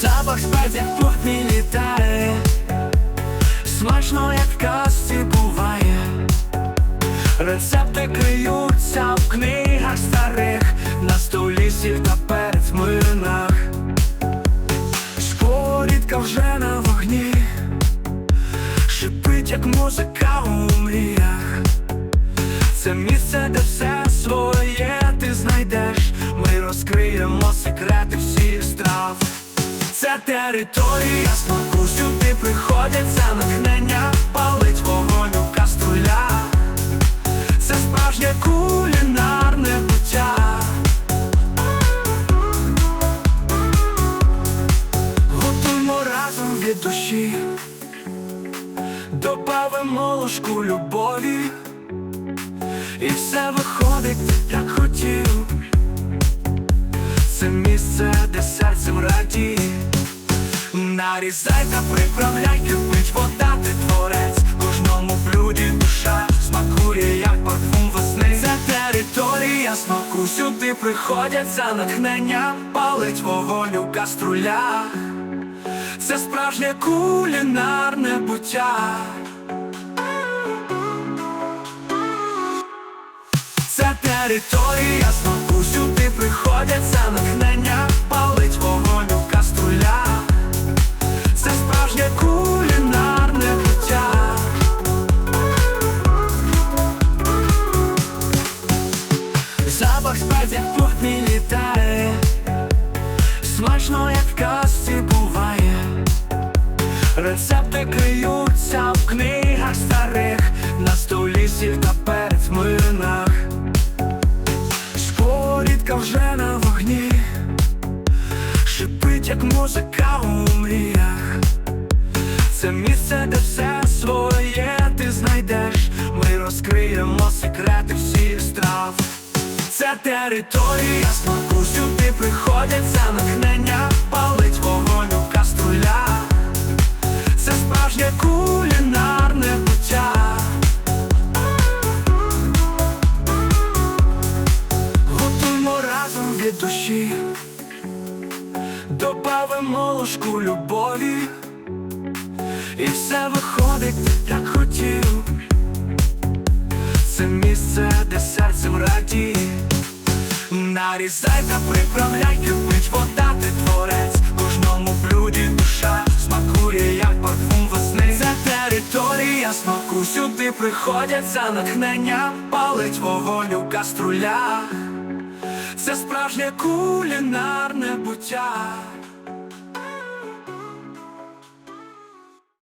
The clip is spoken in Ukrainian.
Запах спеців в кухні літає. Смачно, як в казці буває. Рецепти криються в книгах старих. На столі сіль та млинах. Сковорідка вже на вогні. Шипить, як музика у мріях. Це місце, де все своє ти знайдеш. Ми розкриємо секрети всіх страв Це територія смаку, сюди приходять за натхнення Палить вогонь у каструлях Це справжнє кулінарне буття. Готуємо разом від душі. Добавимо ложку любові. І все виходить, як хотів. Це місце, де серцем радіє Нарізай та приправляй, кипить вода, ти творець. Кожному блюді душа смакує, як парфум весни. Це територія смаку, сюди приходять за натхнення Палить вогонь у каструлях Це справжнє кулінарне буття. Це територія смаку, сюди приходять за натхнення Запах спеців в кухні літає. Смачно, як в казці буває. Рецепти криються в книгах старих. На столі сіль та перець в млинах. Сковорідка вже на вогні. Шипить, як музика у мріях. Це місце, де все своє ти знайдеш. Ми розкриємо секрети всіх страв Це територія смаку, сюди приходять за натхнення Палить вогонь у каструлях Це справжнє кулінарне буття. Готуємо разом від душі. Добавимо ложку любові. І все Нарізай та приправляй, кипить вода, ти творець. Кожному блюді душа смакує, як парфум весни. Це територія смаку, сюди приходять за натхнення Палить вогонь у каструлях. Це справжнє кулінарне буття